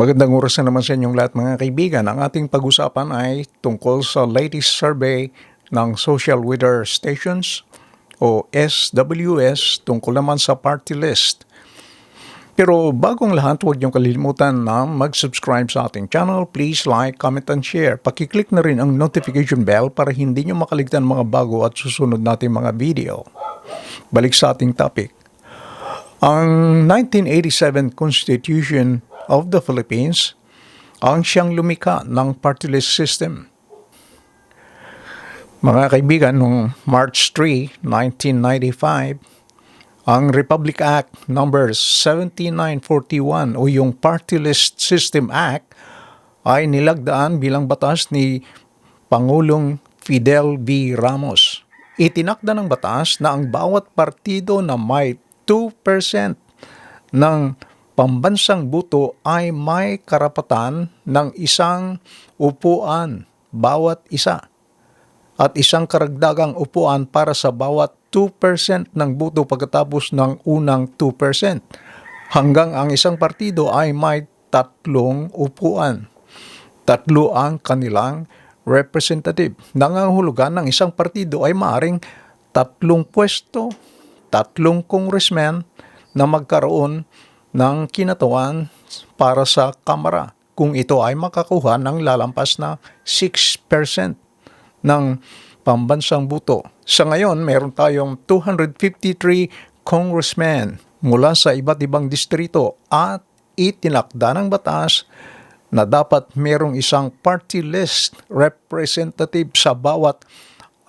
Magandang oras na naman sa inyong lahat mga kaibigan. Ang ating pag-usapan ay tungkol sa latest survey ng Social Weather Stations o SWS tungkol naman sa party list. Pero bagong lahat, huwag niyong kalilimutan na mag-subscribe sa ating channel. Please like, comment, and share. Pakiclick na rin ang notification bell para hindi niyo makaligtan mga bago at susunod nating mga video. Balik sa ating topic. Ang 1987 Constitution of the Philippines ang siyang lumika ng party list system. Mga kaibigan, noong March 3, 1995, ang Republic Act number 7941 o yung Party List System Act ay nilagdaan bilang batas ni Pangulong Fidel V. Ramos. Itinakda ng batas na ang bawat partido na may 2% ng pambansang buto ay may karapatan ng isang upuan bawat isa at isang karagdagang upuan para sa bawat 2% ng buto pagkatapos ng unang 2% hanggang ang isang partido ay may tatlong upuan. Tatlo ang kanilang representative. Nangangahulugan ng isang partido ay maaring tatlong pwesto, tatlong congressman na magkaroon ng kinatawan para sa Kamara kung ito ay makakuha ng lalampas na 6% ng pambansang buto. Sa ngayon, meron tayong 253 congressmen mula sa iba't ibang distrito at itinakda ng batas na dapat merong isang party list representative sa bawat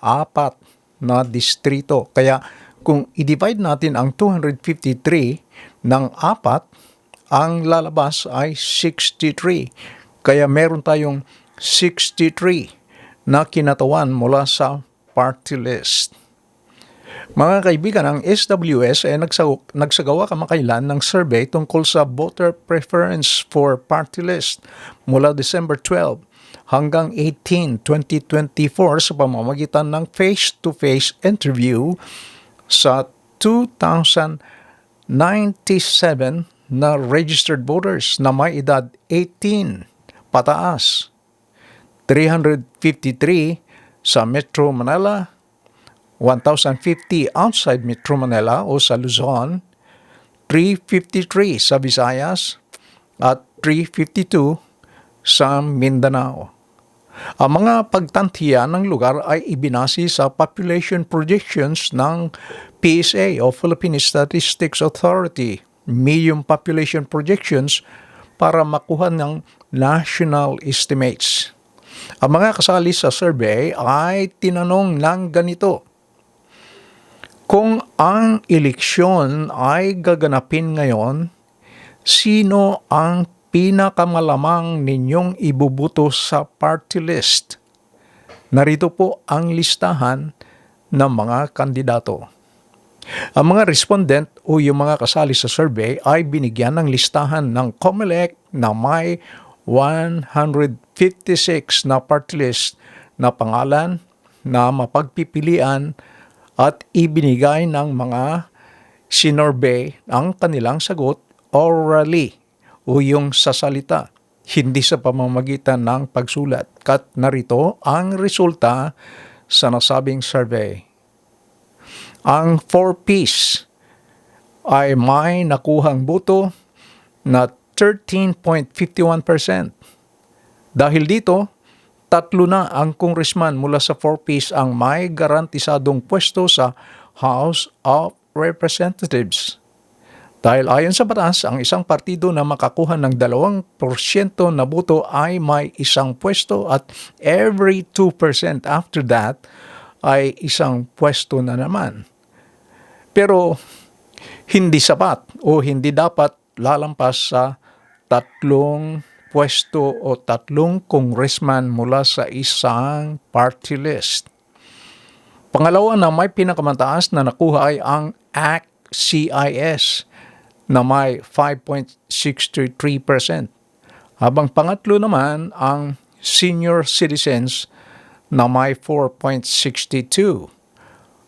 apat na distrito. Kaya kung i-divide natin ang 253 ng apat, ang lalabas ay 63. Kaya meron tayong 63 na kinatawan mula sa party list. Mga kaibigan, ang SWS ay nagsagawa, nagsagawa kamakailan ng survey tungkol sa voter preference for party list mula December 12 hanggang 18, 2024 sa pamamagitan ng face-to-face interview sa 2,097 na registered voters na may edad 18 pataas. 353 sa Metro Manila, 1,050 outside Metro Manila o sa Luzon, 353 sa Visayas, at 352 sa Mindanao. Ang mga pagtantiya ng lugar ay ibinasi sa population projections ng PSA o Philippine Statistics Authority, medium population projections para makuha ng national estimates. Ang mga kasali sa survey ay tinanong ng ganito, kung ang eleksyon ay gaganapin ngayon, sino ang pinakamalamang ninyong ibubuto sa party list. Narito po ang listahan ng mga kandidato. Ang mga respondent o yung mga kasali sa survey ay binigyan ng listahan ng COMELEC na may 156 na party list na pangalan na mapagpipilian at ibinigay ng mga sinorbe ang kanilang sagot orally o yung sa salita, hindi sa pamamagitan ng pagsulat. Kat narito ang resulta sa nasabing survey. Ang 4-piece ay may nakuhang buto na 13.51%. Dahil dito, tatlo na ang congressman mula sa 4-piece ang may garantisadong pwesto sa House of Representatives. Dahil ayon sa batas, ang isang partido na makakuha ng 2% na boto ay may isang pwesto at every 2% after that ay isang pwesto na naman. Pero hindi sapat o hindi dapat lalampas sa tatlong pwesto o tatlong congressman mula sa isang party list. Pangalawa na may pinakamataas na nakuha ay ang ACT CIS na may 5.63%. Habang pangatlo naman ang senior citizens na may 4.62.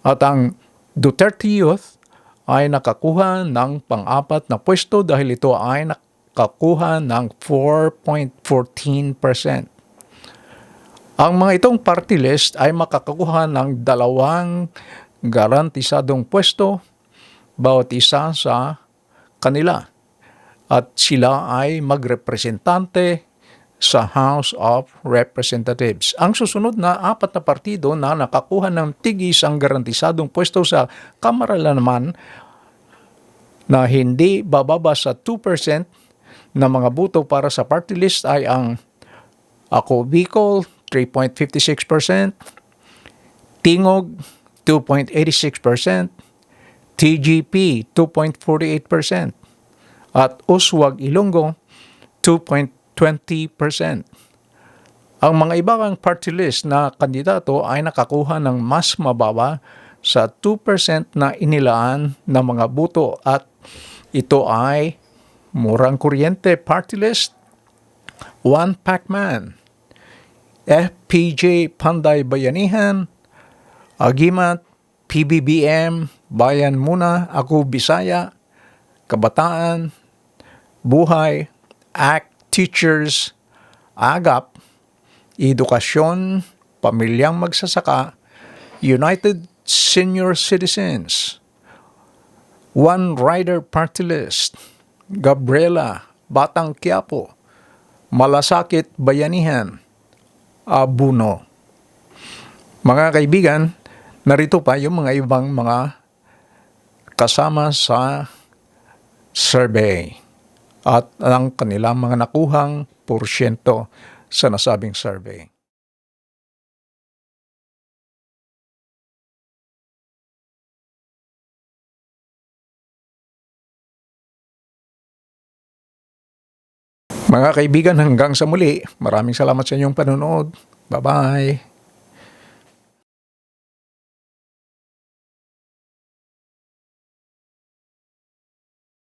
At ang Duterte Youth ay nakakuha ng pang-apat na pwesto dahil ito ay nakakuha ng 4.14%. Ang mga itong party list ay makakakuha ng dalawang garantisadong pwesto bawat isa sa kanila. At sila ay magrepresentante sa House of Representatives. Ang susunod na apat na partido na nakakuha ng tigis ang garantisadong pwesto sa Kamara naman na hindi bababa sa 2% na mga boto para sa party list ay ang Ako Bicol 3.56%, Tingog 2.86%, TGP 2.48%, at Uswag Ilonggo 2.20%. Ang mga ibang party list na kandidato ay nakakuha ng mas mababa sa 2% na inilaan ng mga buto. At ito ay Murang Kuryente Party List, One Pacman, FPJ Panday Bayanihan, Agimat, PBBM, Bayan Muna, Ako Bisaya, Kabataan, Buhay, ACT Teachers, AGAP, Edukasyon, Pamilyang Magsasaka, United Senior Citizens, One Rider Party List, Gabriela, Batang Quiapo, Malasakit Bayanihan, Abuno. Mga kaibigan, narito pa yung mga ibang mga kasama sa survey at ang kanilang mga nakuhang porsyento sa nasabing survey. Mga kaibigan, hanggang sa muli, maraming salamat sa inyong panonood. Bye-bye!